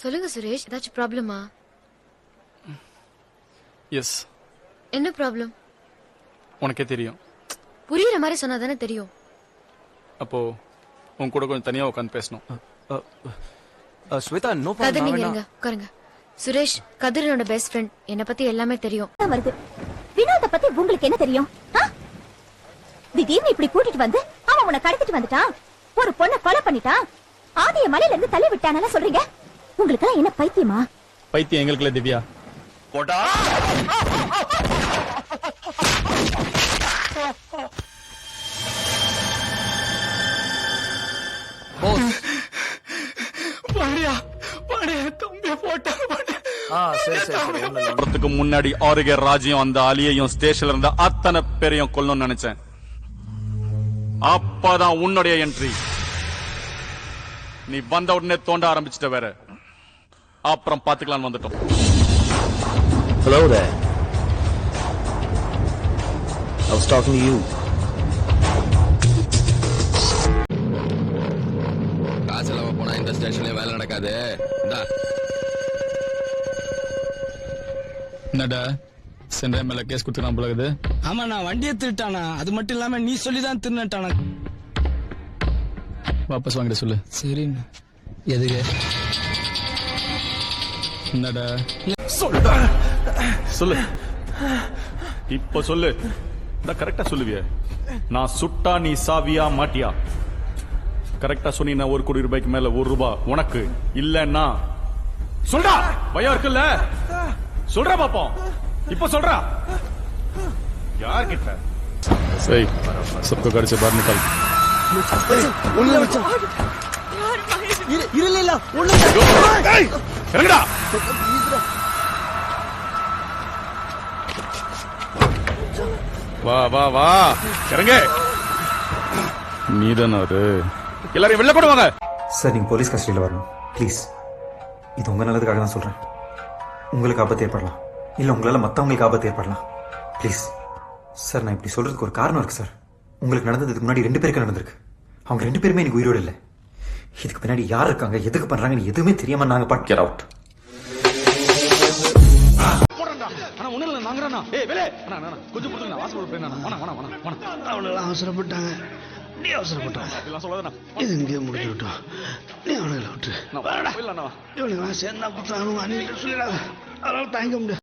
சொல்லுங்க சுரேஷ். ஏதாச்சும் ப்ராப்ளமா எஸ் என்ன ப்ராப்ளம் உனக்கே தெரியும். புரியுற மாதிரி சொன்னா தானே தெரியும். அப்போ உன் கூட கொஞ்சம் தனியா உட்காந்து பேசணும். ஸ்வேதா நோ கதிர் நீங்க இருங்க. உட்காருங்க. சுரேஷ் கதிரனோட பெஸ்ட் ஃப்ரெண்ட் என்ன பத்தி எல்லாமே தெரியும். வருது? வினோத பத்தி உங்களுக்கு என்ன தெரியும்? திடீர்னு இப்படி கூட்டிட்டு வந்து அவன் உன்னை கடத்திட்டு வந்துட்டான். ஒரு பொண்ணை கொலை பண்ணிட்டான். ஆதிய மலையில இருந்து தள்ளி விட்டானல சொல்றீங்க? உங்களுக்கு என்ன பைத்தியமா? பைத்தியம் எங்களுக்குள்ள திவ்யா. வரதுக்கு முன்னாடி ஆறுகே ராஜ்யம் அந்த அலியையும் ஸ்டேஷன்ல இருந்த அத்தனை பேரையும் கொல்லணும்னு நினைச்சேன். அப்பதான் உன்னுடைய என்ட்ரி நீ வந்த உடனே தோண்ட ஆரம்பிச்சிட்ட வேற. அப்புறம் பாத்துக்கலாம்னு வந்துட்டோம். Hello there. I was talking to you. காசு இல்லாம போனா இந்த ஸ்டேஷன்லயே வேலை நடக்காது. இந்தா. என்னடா? சென்ற மேல கேஸ் கொடுத்துக்கலாம் போலகுது ஆமா நான் வண்டியை திருட்டானா? அது மட்டும் இல்லாம நீ சொல்லிதான் திருநட்டானா வாபஸ் வாங்கிட சொல்லு. சரிண்ணா. எதுக்கு? என்னடா சொல்லு இப்ப சொல்லு நான் கரெக்டா சொல்லுவிய நான் சுட்டா நீ சாவியா மாட்டியா கரெக்டா சொன்னீங்கன்னா ஒரு கோடி ரூபாய்க்கு மேல ஒரு ரூபாய் உனக்கு இல்லன்னா சொல்றா பயம் இருக்குல்ல சொல்றா பாப்போம் இப்ப சொல்றா யார் கிட்ட சரி सबको घर से बाहर निकल ஏய், இறங்குடா. வா வா வா. இறங்க. நீதானே அது எல்லாரையும் வெளில கொண்டு வாங்க. சார் நீங்கள் போலீஸ் கஸ்டடியில் வரணும். ப்ளீஸ் இது உங்கள் நல்லதுக்காக தான் சொல்கிறேன் உங்களுக்கு ஆபத்து ஏற்படலாம். இல்லை உங்களால் மற்றவங்களுக்கு ஆபத்து ஏற்படலாம். ப்ளீஸ் சார் நான் இப்படி சொல்கிறதுக்கு ஒரு காரணம் இருக்குது சார். உங்களுக்கு நடந்ததுக்கு முன்னாடி ரெண்டு பேருக்கு நடந்திருக்கு. அவங்க ரெண்டு பேருமே எனக்கு உயிரோடு இல்லை. இதுக்கு பின்னாடி யார் இருக்காங்க? எதுக்கு பண்ணுறாங்கன்னு எதுவுமே தெரியாமல் நாங்கள் பாட் கெட் அவுட் அவசரப்பட்டாங்க. நீ அவசரப்பட்டாங்க. இது இங்கே முடிஞ்சு விட்டோம். நீ அவனுங்களை விட்டு இவனுக்கு சேர்ந்தா குற்றானுங்க அன்னிட்டு சொல்லிடாத. அதனால தாங்க முடியாது.